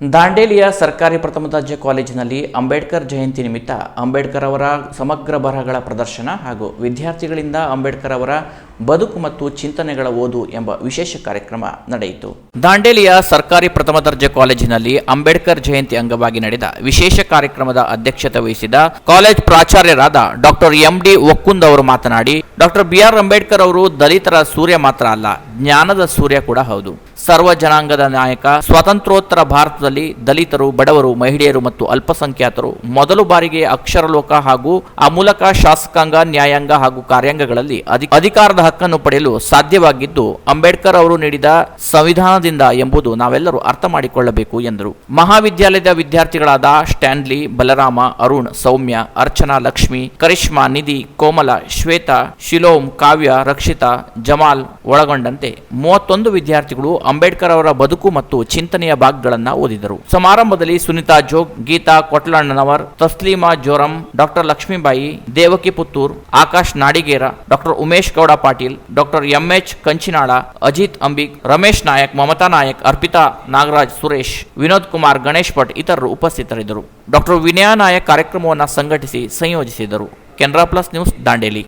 ದಾಂಡೇಲಿಯ ಸರ್ಕಾರಿ ಪ್ರಥಮ ದರ್ಜೆ ಕಾಲೇಜಿನಲ್ಲಿ ಅಂಬೇಡ್ಕರ್ ಜಯಂತಿ ನಿಮಿತ್ತ ಅಂಬೇಡ್ಕರ್ ಅವರ ಸಮಗ್ರ ಬರಹಗಳ ಪ್ರದರ್ಶನ ಹಾಗೂ ವಿದ್ಯಾರ್ಥಿಗಳಿಂದ ಅಂಬೇಡ್ಕರ್ ಅವರ ಬದುಕು ಮತ್ತು ಚಿಂತನೆಗಳ ಓದು ಎಂಬ ವಿಶೇಷ ಕಾರ್ಯಕ್ರಮ ನಡೆಯಿತು. ದಾಂಡೇಲಿಯ ಸರ್ಕಾರಿ ಪ್ರಥಮ ದರ್ಜೆ ಕಾಲೇಜಿನಲ್ಲಿ ಅಂಬೇಡ್ಕರ್ ಜಯಂತಿ ಅಂಗವಾಗಿ ನಡೆದ ವಿಶೇಷ ಕಾರ್ಯಕ್ರಮದ ಅಧ್ಯಕ್ಷತೆ ವಹಿಸಿದ ಕಾಲೇಜ್ ಪ್ರಾಚಾರ್ಯರಾದ ಡಾಕ್ಟರ್ ಎಂ ಡಿ ಒಕ್ಕುಂದ್ ಅವರು ಮಾತನಾಡಿ, ಡಾಕ್ಟರ್ ಬಿ ಆರ್ ಅಂಬೇಡ್ಕರ್ ಅವರು ದಲಿತರ ಸೂರ್ಯ ಮಾತ್ರ ಅಲ್ಲ, ಜ್ಞಾನದ ಸೂರ್ಯ ಕೂಡ ಹೌದು. ಸರ್ವ ಜನಾಂಗದ ನಾಯಕ, ಸ್ವಾತಂತ್ರ್ಯೋತ್ತರ ಭಾರತದಲ್ಲಿ ದಲಿತರು, ಬಡವರು, ಮಹಿಳೆಯರು ಮತ್ತು ಅಲ್ಪಸಂಖ್ಯಾತರು ಮೊದಲು ಬಾರಿಗೆ ಅಕ್ಷರಲೋಕ ಹಾಗೂ ಆ ಮೂಲಕ ಶಾಸಕಾಂಗ, ನ್ಯಾಯಾಂಗ ಹಾಗೂ ಕಾರ್ಯಾಂಗಗಳಲ್ಲಿ ಅಧಿ- ಅಧಿಕಾರದ ಹಕ್ಕನ್ನು ಪಡೆಯಲು ಸಾಧ್ಯವಾಗಿದ್ದು ಅಂಬೇಡ್ಕರ್ ಅವರು ನೀಡಿದ ಸಂವಿಧಾನದಿಂದ ಎಂಬುದು ನಾವೆಲ್ಲರೂ ಅರ್ಥ ಮಾಡಿಕೊಳ್ಳಬೇಕು ಎಂದರು. ಮಹಾವಿದ್ಯಾಲಯದ ವಿದ್ಯಾರ್ಥಿಗಳಾದ ಸ್ಟ್ಯಾನ್ಲಿ, ಬಲರಾಮ, ಅರುಣ್, ಸೌಮ್ಯ, ಅರ್ಚನಾ, ಲಕ್ಷ್ಮಿ, ಕರಿಷ್ಮಾ, ನಿಧಿ, ಕೋಮಲ, ಶ್ವೇತಾ, ಶಿಲೋಮ್, ಕಾವ್ಯ, ರಕ್ಷಿತಾ, ಜಮಾಲ್ ಒಳಗೊಂಡಂತೆ ಮೂವತ್ತೊಂದು ವಿದ್ಯಾರ್ಥಿಗಳು ಅಂಬೇಡ್ಕರ್ ಅವರ ಬದುಕು ಮತ್ತು ಚಿಂತನೆಯ ಭಾಗಗಳನ್ನು ಓದಿದರು. ಸಮಾರಂಭದಲ್ಲಿ Sunita Jog, Geeta Kotlannanavar Taslima Joram, doctor Lakshmibai Devaki Puttur Akash Nadigera, doctor Umesh Gowda Patil, doctor MH Kanchinal, Ajit Ambik, Ramesh Nayak, Mamata Nayak, Arpita Nagaraj, Suresh, Vinod Kumar, Ganesh Bhat ಇತರರು ಉಪಸ್ಥಿತರಿದ್ದರು. Doctor Vinaya Nayak ಕಾರ್ಯಕ್ರಮವನ್ನು ಸಂಘಟಿಸಿ, ಸಂಯೋಜಿಸಿದರು. Canara plus news, Dandeli.